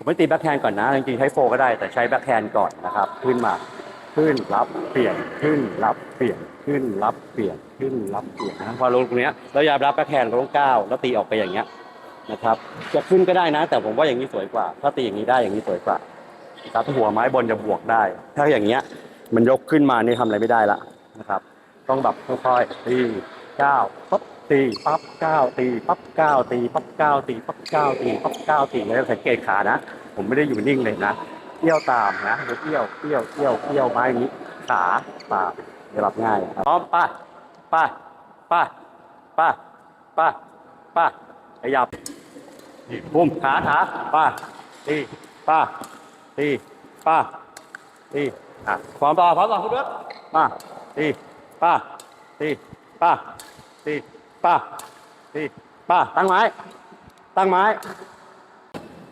ผมไม่ตีแบ็คแฮนด์ก่อนนะ จริงๆ ใช้โฟก็ได้แต่ใช้แบ็คแฮนด์ก่อนนะครับ ขึ้นมา ขึ้นรับเปลี่ยนขึ้นรับเปลี่ยนขึ้นรับเปลี่ยนขึ้นรับเปลี่ยนนะพอลงตรงนี้ยแล้วยารับแบ็คแฮนด์ก็ต้องก้าวแล้วตีออกไปอย่างเงี้ยนะครับ จะขึ้นก็ได้นะ แต่ผมว่าอย่างนี้สวยกว่า ถ้าตีอย่างนี้ได้อย่างนี้สวยกว่าครับหัวไม้บนจะบวกได้ ถ้าอย่างเงี้ยมันยกขึ้นมานี่ทำอะไรไม่ได้ละนะครับ ต้องแบบค่อยๆตีก้าวปั๊บ ตีปั๊บก้าวตีปั๊บก้าวตีปั๊บก้าวตีปั๊บก้าวตีปั๊บก้าวตีแล้วสังเกตขานะ ผมไม่ได้อยู่นิ่งเลยนะเอี้ยวตามนะเดี๋ยวเอี้ยวเอี้ยวเอี้ยวเอี้ยวไม้นี้ขาปากจะรับง่ายครับพร้อมป้าป้าป้าป้าป้าป้าขยับบุ้มขาขาป้าตีป้าตีป้าตีอะพร้อมต่อพร้อมต่อคุณเบิร์ตมาตีป้าตีป้าตี ป้าตีป้าตั้งไม้ ตั้งไม้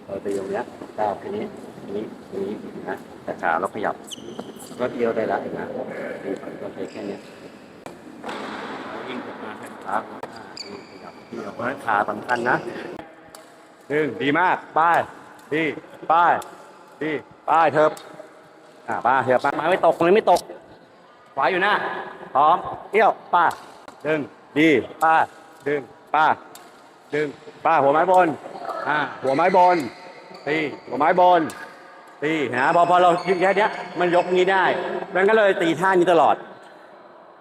เราตีตรงเนี้ยก้าวทีนี้ทีนี้ทีนี้นะแต่ขาเราขยับก็เดียวได้ละเห็นไหมตีก่อนก็ใช้แค่เนี้ยวิ่งกลับมาให้ขาอ่าตีขยับเดียวเพราะฉะนั้นขาสำคัญนะหนึ่งดีมากป้ายดีป้ายดีป้ายเถิบอ่าป้าเหียป้าไม้ไม่ตกเลยไม่ตกขวาอยู่หน้าพร้อมเอี้ยวป้าดึง ดีป้าดึงป้าดึงป้าหัวไม้บนอ่าหัวไม้บนตีหัวไม้บนตีนะพอพอเรายึดแค่เนี้ยมันยกงี้ได้มันก็เลยตีท่านี้ตลอด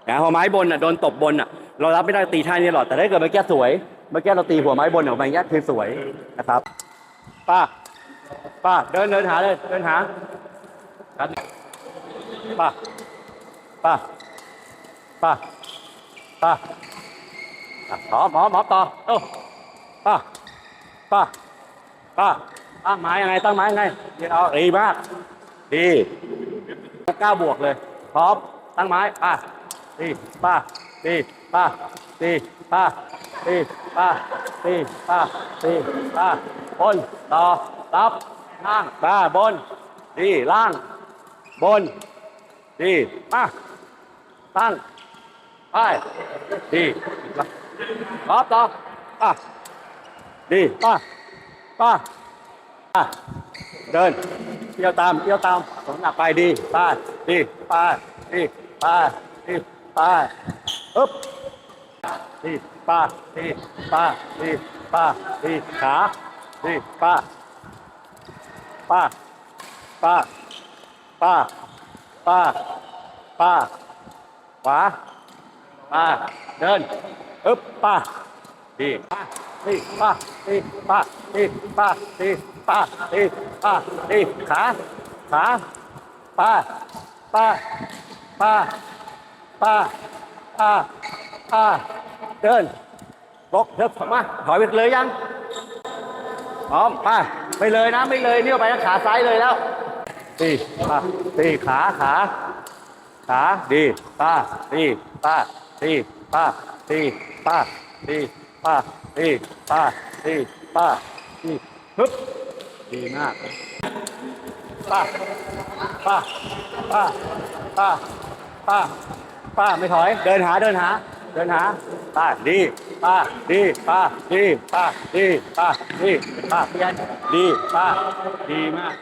นะหัวไม้บนอะโดนตบบนอะเรารับไม่ได้ตีท่านี้ตลอดแต่ถ้าเกิดเมื่อกี้สวยเมื่อกี้เราตีหัวไม้บนออกมาอย่างเงี้ยคือสวยนะครับ ป้า ป้าเดินเดินหาเลยเดินหาครับป้าป้าป้าป้า อะพอมพอมพอมต่อเอ้ป้าป้าป้าตั้งไม้ยังไงตั้งไม้ยังไงเดี๋ยวเอาดีมาก ดีเก้าบวกเลยพร้อมตั้งไม้ป้าดีป้าดีป้าดีป้าดีป้าดีป้าดีป้าบนต่อรับล่างป้าบนดีล่างบนดีมาตั้งไปดี รอบต่อป้าดีป้าป้าป้าเดินเที่ยวตามเที่ยวตามสมหนักไปดีป้าดีป้าดีป้าดีป้าอึ๊บดีป้าดีป้าดีป้าดีขาดีป้าป้าป้าป้าป้าป้าขวาป้าเดิน อึบป้าดีป้าดีป้าดีป้าดีป้าดีป้าดีป้าดีขาขาป้าป้าป้าป้าป้าป้าเดินบกเถิบมาถอยไปเลยยังพร้อมไปไม่เลยนะไม่เลยเลี้ยไปขาซ้ายเลยแล้วตีป้าตีขาขาขาดีป้าตีป้าตีป้า ตีป้าตีป้าตีป้าตีป้าตีฮึบดีมากป้าป้าป้าป้าป้าป้าไม่ถอย เดินหาเดินหา เดินหาป้าดีป้าดีป้าดีป้าดีป้าดีป้าเพียนดีป้าดีมาก